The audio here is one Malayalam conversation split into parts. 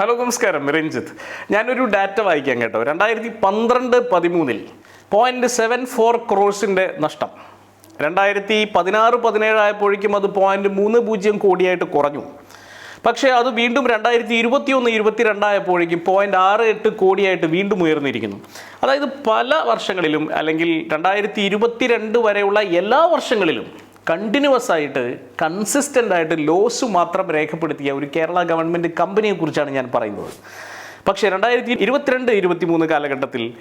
ഹലോ നമസ്കാരം. രഞ്ജിത്ത് ഞാനൊരു ഡാറ്റ വായിക്കാം കേട്ടോ. രണ്ടായിരത്തി പന്ത്രണ്ട് പതിമൂന്നിൽ പോയിന്റ് സെവൻ ഫോർ ക്രോഴ്സിന്റെ നഷ്ടം. രണ്ടായിരത്തി പതിനാറ് പതിനേഴ് ആയപ്പോഴേക്കും അത് പോയിന്റ് മൂന്ന് പൂജ്യം കോടിയായിട്ട് കുറഞ്ഞു. പക്ഷേ അത് വീണ്ടും രണ്ടായിരത്തി ഇരുപത്തി ഒന്ന് ഇരുപത്തിരണ്ടായപ്പോഴേക്കും പോയിന്റ് ആറ് എട്ട് കോടിയായിട്ട് വീണ്ടും ഉയർന്നിരിക്കുന്നു. അതായത് പല വർഷങ്ങളിലും അല്ലെങ്കിൽ രണ്ടായിരത്തി ഇരുപത്തിരണ്ട് വരെയുള്ള എല്ലാ വർഷങ്ങളിലും കണ്ടിന്യൂസ് ആയിട്ട് കൺസിസ്റ്റന്റ് ആയിട്ട് ലോസ് മാത്രം രേഖപ്പെടുത്തിയ ഒരു കേരള ഗവൺമെന്റ് കമ്പനിയെക്കുറിച്ചാണ് ഞാൻ പറയുന്നത്. പക്ഷേ രണ്ടായിരത്തി ഇരുപത്തിരണ്ട് ഇരുപത്തി മൂന്ന് കാലഘട്ടത്തിൽ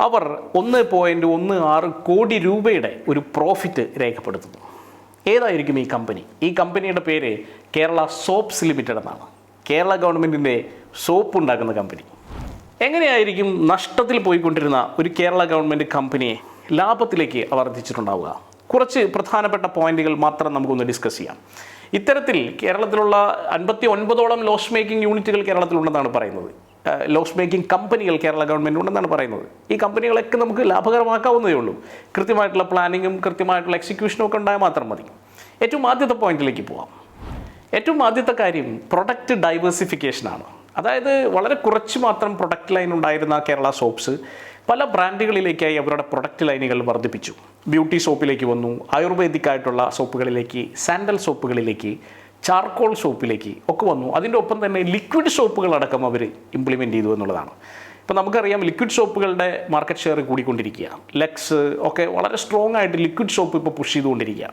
അവർ ഒന്ന് പോയിന്റ് ഒന്ന് ആറ് കോടി രൂപയുടെ ഒരു പ്രോഫിറ്റ് രേഖപ്പെടുത്തുന്നു. ഏതായിരിക്കും ഈ കമ്പനി ഈ കമ്പനിയുടെ പേര് കേരള സോപ്സ് ലിമിറ്റഡ് എന്നാണ്. കേരള ഗവൺമെന്റിന്റെ സോപ്പ് ഉണ്ടാക്കുന്ന കമ്പനി എങ്ങനെയായിരിക്കും നഷ്ടത്തിൽ പോയിക്കൊണ്ടിരുന്ന ഒരു കേരള ഗവൺമെന്റ് കമ്പനിയെ ലാഭത്തിലേക്ക് വർദ്ധിച്ചിട്ടുണ്ടാവുക കുറച്ച് പ്രധാനപ്പെട്ട പോയിന്റുകൾ മാത്രം നമുക്കൊന്ന് ഡിസ്കസ് ചെയ്യാം. ഇത്തരത്തിൽ കേരളത്തിലുള്ള അൻപത്തി ഒൻപതോളം ലോസ് മേക്കിംഗ് യൂണിറ്റുകൾ കേരളത്തിലുണ്ടെന്നാണ് പറയുന്നത്. ലോസ് മേക്കിംഗ് കമ്പനികൾ കേരള ഗവൺമെന്റ് ഉണ്ടെന്നാണ് പറയുന്നത്. ഈ കമ്പനികളൊക്കെ നമുക്ക് ലാഭകരമാക്കാവുന്നതേ ഉള്ളൂ. കൃത്യമായിട്ടുള്ള പ്ലാനിങ്ങും കൃത്യമായിട്ടുള്ള എക്സിക്യൂഷനും ഒക്കെ ഉണ്ടായാൽ മാത്രം മതി. ഏറ്റവും ആദ്യത്തെ പോയിന്റിലേക്ക് പോവാം. ഏറ്റവും ആദ്യത്തെ കാര്യം പ്രൊഡക്റ്റ് ഡൈവേഴ്സിഫിക്കേഷനാണ് അതായത് വളരെ കുറച്ച് മാത്രം പ്രൊഡക്റ്റ് ലൈൻ ഉണ്ടായിരുന്ന കേരള സോപ്സ് പല ബ്രാൻഡുകളിലേക്കായി അവരുടെ പ്രൊഡക്റ്റ് ലൈനുകൾ വർദ്ധിപ്പിച്ചു. ബ്യൂട്ടി സോപ്പിലേക്ക് വന്നു ആയുർവേദിക് ആയിട്ടുള്ള സോപ്പുകളിലേക്ക് സാൻഡൽ സോപ്പുകളിലേക്ക് ചാർക്കോൾ സോപ്പിലേക്ക് ഒക്കെ വന്നു. അതിന്റെ ഒപ്പം തന്നെ ലിക്വിഡ് സോപ്പുകളടക്കം അവർ ഇംപ്ലിമെന്റ് ചെയ്തു എന്നുള്ളതാണ്. ഇപ്പോൾ നമുക്കറിയാം ലിക്വിഡ് സോപ്പുകളുടെ മാർക്കറ്റ് ഷെയർ കൂടിക്കൊണ്ടിരിക്കുക ലെക്സ് ഒക്കെ വളരെ സ്ട്രോങ് ആയിട്ട് ലിക്വിഡ് സോപ്പ് ഇപ്പോൾ പുഷ് ചെയ്തുകൊണ്ടിരിക്കുക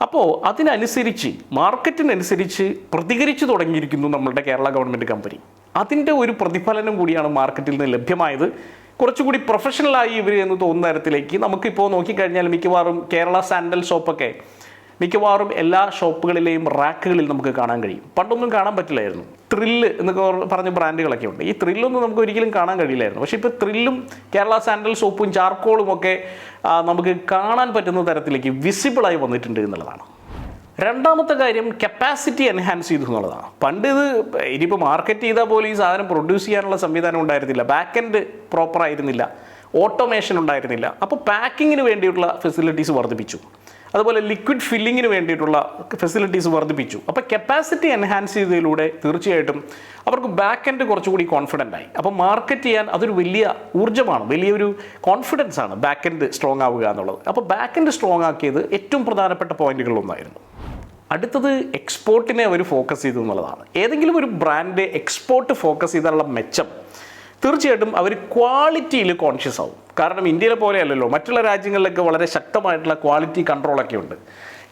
അപ്പോൾ അതിനനുസരിച്ച് മാർക്കറ്റിനനുസരിച്ച് പ്രതികരിച്ചു തുടങ്ങിയിരിക്കുന്നു നമ്മളുടെ കേരള ഗവൺമെന്റ് കമ്പനി അതിന്റെ ഒരു പ്രതിഫലനം കൂടിയാണ് മാർക്കറ്റിൽ നിന്ന് ലഭ്യമായത്. കുറച്ചുകൂടി പ്രൊഫഷണലായി ഇവർ എന്ന് തോന്നുന്ന തരത്തിലേക്ക് നമുക്കിപ്പോൾ നോക്കിക്കഴിഞ്ഞാൽ മിക്കവാറും കേരള സാൻഡൽ ഷോപ്പൊക്കെ മിക്കവാറും എല്ലാ ഷോപ്പുകളിലെയും റാക്കുകളിൽ നമുക്ക് കാണാൻ കഴിയും. പണ്ടൊന്നും കാണാൻ പറ്റില്ലായിരുന്നു. ത്രില്ല് എന്നൊക്കെ പറഞ്ഞ ബ്രാൻഡുകളൊക്കെ ഉണ്ട്. ഈ ത്രില്ലൊന്നും നമുക്ക് ഒരിക്കലും കാണാൻ കഴിയില്ലായിരുന്നു. പക്ഷേ ഇപ്പോൾ ത്രില്ലും കേരള സാൻഡൽ സോപ്പും ചാർക്കോളും ഒക്കെ നമുക്ക് കാണാൻ പറ്റുന്ന തരത്തിലേക്ക് വിസിബിളായി വന്നിട്ടുണ്ട് എന്നുള്ളതാണ്. രണ്ടാമത്തെ കാര്യം കപ്പാസിറ്റി എൻഹാൻസ് ചെയ്തു എന്നുള്ളതാണ്. പണ്ട് ഇത് ഇനിയിപ്പോൾ മാർക്കറ്റ് ചെയ്താൽ പോലും ഈ സാധനം പ്രൊഡ്യൂസ് ചെയ്യാനുള്ള സംവിധാനം ഉണ്ടായിരുന്നില്ല. ബാക്ക് എൻഡ് പ്രോപ്പർ ആയിരുന്നില്ല. ഓട്ടോമേഷൻ ഉണ്ടായിരുന്നില്ല. അപ്പോൾ പാക്കിങ്ങിന് വേണ്ടിയിട്ടുള്ള ഫെസിലിറ്റീസ് വർദ്ധിപ്പിച്ചു. അതുപോലെ ലിക്വിഡ് ഫില്ലിങ്ങിന് വേണ്ടിയിട്ടുള്ള ഫെസിലിറ്റീസ് വർദ്ധിപ്പിച്ചു. അപ്പോൾ കപ്പാസിറ്റി എൻഹാൻസ് ചെയ്തതിലൂടെ തീർച്ചയായിട്ടും അവർക്ക് ബാക്ക് എൻഡ് കുറച്ചുകൂടി കോൺഫിഡന്റ് ആയി. അപ്പോൾ മാർക്കറ്റ് ചെയ്യാൻ അതൊരു വലിയ ഊർജമാണ് വലിയൊരു കോൺഫിഡൻസ് ആണ് ബാക്ക് എൻഡ് സ്ട്രോങ് ആവുക എന്നുള്ളത്. അപ്പോൾ ബാക്ക് എൻഡ് സ്ട്രോങ് ആക്കിയത് ഏറ്റവും പ്രധാനപ്പെട്ട പോയിന്റുകളിലൊന്നായിരുന്നു അടുത്തത് എക്സ്പോർട്ടിനെ അവർ ഫോക്കസ് ചെയ്തു എന്നുള്ളതാണ്. ഏതെങ്കിലും ഒരു ബ്രാൻഡ് എക്സ്പോർട്ട് ഫോക്കസ് ചെയ്താലുള്ള മെച്ചം തീർച്ചയായിട്ടും അവർ ക്വാളിറ്റിയിൽ കോൺഷ്യസ് ആവും. കാരണം ഇന്ത്യയിലെ പോലെയല്ലല്ലോ മറ്റുള്ള രാജ്യങ്ങളിലൊക്കെ വളരെ ശക്തമായിട്ടുള്ള ക്വാളിറ്റി കൺട്രോളൊക്കെ ഉണ്ട്.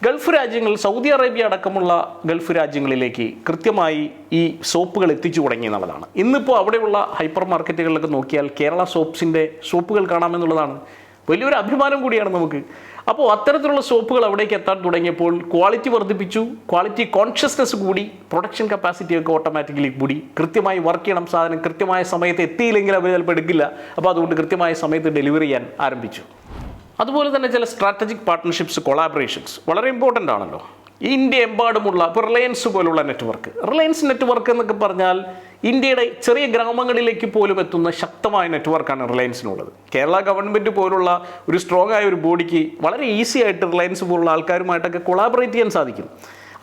ഗൾഫ് രാജ്യങ്ങൾ സൗദി അറേബ്യ അടക്കമുള്ള ഗൾഫ് രാജ്യങ്ങളിലേക്ക് കൃത്യമായി ഈ സോപ്പുകൾ എത്തിച്ചു തുടങ്ങി എന്നുള്ളതാണ്. ഇന്നിപ്പോൾ അവിടെയുള്ള ഹൈപ്പർ മാർക്കറ്റുകളിലൊക്കെ നോക്കിയാൽ കേരള സോപ്സിന്റെ സോപ്പുകൾ കാണാമെന്നുള്ളതാണ് വലിയൊരു അഭിമാനം കൂടിയാണ് നമുക്ക്. അപ്പോൾ അത്തരത്തിലുള്ള ഷോപ്പുകൾ അവിടേക്ക് എത്താൻ തുടങ്ങിയപ്പോൾ ക്വാളിറ്റി വർദ്ധിപ്പിച്ചു. ക്വാളിറ്റി കോൺഷ്യസ്നെസ് കൂടി പ്രൊഡക്ഷൻ കപ്പാസിറ്റി ഒക്കെ ഓട്ടോമാറ്റിക്കലി കൂടി. കൃത്യമായി വർക്ക് ചെയ്യണം സാധനം കൃത്യമായ സമയത്ത് എത്തിയില്ലെങ്കിൽ അവർ ചിലപ്പോൾ എടുക്കില്ല. അപ്പോൾ അതുകൊണ്ട് കൃത്യമായ സമയത്ത് ഡെലിവറി ചെയ്യാൻ ആരംഭിച്ചു. അതുപോലെ തന്നെ ചില സ്ട്രാറ്റജിക് പാർട്ട്ണർഷിപ്സ് കൊളാബറേഷൻസ് വളരെ ഇമ്പോർട്ടന്റ് ആണല്ലോ. ഇന്ത്യ എമ്പാടുമുള്ള ഇപ്പോൾ റിലയൻസ് പോലുള്ള നെറ്റ്വർക്ക് റിലയൻസ് നെറ്റ്വർക്ക് എന്നൊക്കെ പറഞ്ഞാൽ ഇന്ത്യയുടെ ചെറിയ ഗ്രാമങ്ങളിലേക്ക് പോലും എത്തുന്ന ശക്തമായ നെറ്റ്വർക്കാണ് റിലയൻസിനുള്ളത്. കേരള ഗവൺമെന്റ് പോലുള്ള ഒരു സ്ട്രോങ് ആയ ഒരു ബോഡിക്ക് വളരെ ഈസി ആയിട്ട് റിലയൻസ് പോലുള്ള ആൾക്കാരുമായിട്ടൊക്കെ കൊളാബറേറ്റ് ചെയ്യാൻ സാധിക്കും.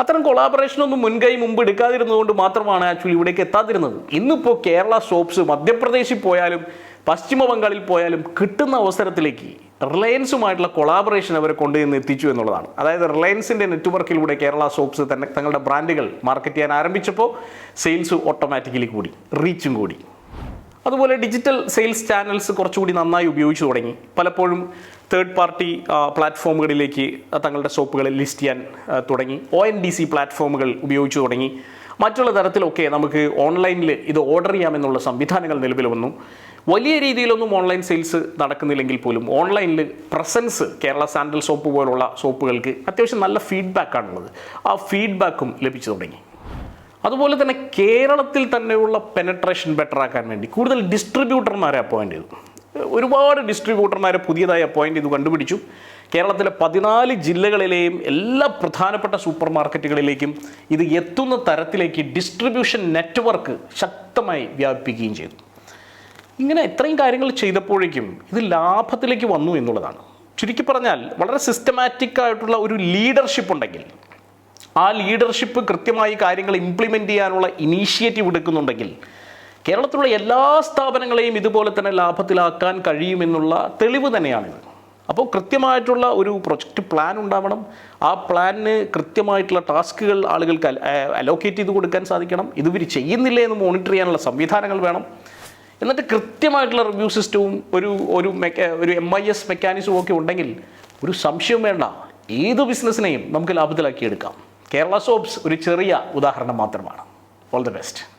അത്തരം കൊളാബറേഷനൊന്നും മുൻകൈ മുമ്പ് എടുക്കാതിരുന്നതുകൊണ്ട് മാത്രമാണ് ആക്ച്വലി ഇവിടേക്ക് എത്താതിരുന്നത്. ഇന്നിപ്പോൾ കേരള സോപ്സ് മധ്യപ്രദേശിൽ പോയാലും പശ്ചിമ ബംഗാളിൽ പോയാലും കിട്ടുന്ന അവസരത്തിലേക്ക് റിലയൻസുമായിട്ടുള്ള കൊളാബറേഷൻ അവരെ കൊണ്ടുചെന്ന് എത്തിച്ചു എന്നുള്ളതാണ്. അതായത് റിലയൻസിന്റെ നെറ്റ്വർക്കിലൂടെ കേരള സോപ്സ് തന്നെ തങ്ങളുടെ ബ്രാൻഡുകൾ മാർക്കറ്റ് ചെയ്യാൻ ആരംഭിച്ചപ്പോൾ സെയിൽസ് ഓട്ടോമാറ്റിക്കലി കൂടി റീച്ചും കൂടി. അതുപോലെ ഡിജിറ്റൽ സെയിൽസ് ചാനൽസ് കുറച്ചുകൂടി നന്നായി ഉപയോഗിച്ചു തുടങ്ങി. പലപ്പോഴും തേർഡ് പാർട്ടി പ്ലാറ്റ്ഫോമുകളിലേക്ക് തങ്ങളുടെ ഷോപ്പുകളെ ലിസ്റ്റ് ചെയ്യാൻ തുടങ്ങി. ഒ എൻ ഡി സി പ്ലാറ്റ്ഫോമുകൾ ഉപയോഗിച്ചു തുടങ്ങി. മറ്റുള്ള തരത്തിലൊക്കെ നമുക്ക് ഓൺലൈനിൽ ഇത് ഓർഡർ ചെയ്യാമെന്നുള്ള സംവിധാനങ്ങൾ നിലവിൽ വന്നു. വലിയ രീതിയിലൊന്നും ഓൺലൈൻ സെയിൽസ് നടക്കുന്നില്ലെങ്കിൽ പോലും ഓൺലൈനിൽ പ്രസൻസ് കേരള സാൻഡൽ സോപ്പ് പോലുള്ള സോപ്പുകൾക്ക് അത്യാവശ്യം നല്ല ഫീഡ്ബാക്കാണുള്ളത് ആ ഫീഡ്ബാക്കും ലഭിച്ചു തുടങ്ങി. അതുപോലെ തന്നെ കേരളത്തിൽ തന്നെയുള്ള പെനട്രേഷൻ ബെറ്റർ ആക്കാൻ വേണ്ടി കൂടുതൽ ഡിസ്ട്രിബ്യൂട്ടർമാരെ അപ്പോയിന്റ് ചെയ്തു. ഒരുപാട് ഡിസ്ട്രിബ്യൂട്ടർമാരെ പുതിയതായി അപ്പോയിന്റ് ചെയ്തു കണ്ടുപിടിച്ചു. കേരളത്തിലെ പതിനാല് ജില്ലകളിലെയും എല്ലാ പ്രധാനപ്പെട്ട സൂപ്പർ മാർക്കറ്റുകളിലേക്കും ഇത് എത്തുന്ന തരത്തിലേക്ക് ഡിസ്ട്രിബ്യൂഷൻ നെറ്റ്വർക്ക് ശക്തമായി വ്യാപിപ്പിക്കുകയും ചെയ്തു. ഇങ്ങനെ ഇത്രയും കാര്യങ്ങൾ ചെയ്തപ്പോഴേക്കും ഇത് ലാഭത്തിലേക്ക് വന്നു എന്നുള്ളതാണ്. ചുരുക്കി പറഞ്ഞാൽ വളരെ സിസ്റ്റമാറ്റിക് ആയിട്ടുള്ള ഒരു ലീഡർഷിപ്പ് ഉണ്ടെങ്കിൽ ആ ലീഡർഷിപ്പ് കൃത്യമായി കാര്യങ്ങൾ ഇംപ്ലിമെന്റ് ചെയ്യാനുള്ള ഇനീഷ്യേറ്റീവ് എടുക്കുന്നുണ്ടെങ്കിൽ കേരളത്തിലുള്ള എല്ലാ സ്ഥാപനങ്ങളെയും ഇതുപോലെ തന്നെ ലാഭത്തിലാക്കാൻ കഴിയുമെന്നുള്ള തെളിവ് തന്നെയാണിത്. അപ്പോൾ കൃത്യമായിട്ടുള്ള ഒരു പ്രൊജക്റ്റ് പ്ലാൻ ഉണ്ടാവണം. ആ പ്ലാനിന് കൃത്യമായിട്ടുള്ള ടാസ്കുകൾ ആളുകൾക്ക് അലോക്കേറ്റ് ചെയ്ത് കൊടുക്കാൻ സാധിക്കണം. ഇതുവർ ചെയ്യുന്നില്ലേ എന്ന് മോണിറ്റർ ചെയ്യാനുള്ള സംവിധാനങ്ങൾ വേണം. എന്നിട്ട് കൃത്യമായിട്ടുള്ള റിവ്യൂ സിസ്റ്റവും ഒരു ഒരു ഒരു എം ഐ എസ് മെക്കാനിസവും ഒക്കെ ഉണ്ടെങ്കിൽ ഒരു സംശയവും വേണ്ട. ഏത് ബിസിനസ്സിനെയും നമുക്ക് ലാഭത്തിലാക്കിയെടുക്കാം. കേരള സോപ്സ് ഒരു ചെറിയ ഉദാഹരണം മാത്രമാണ്. All the best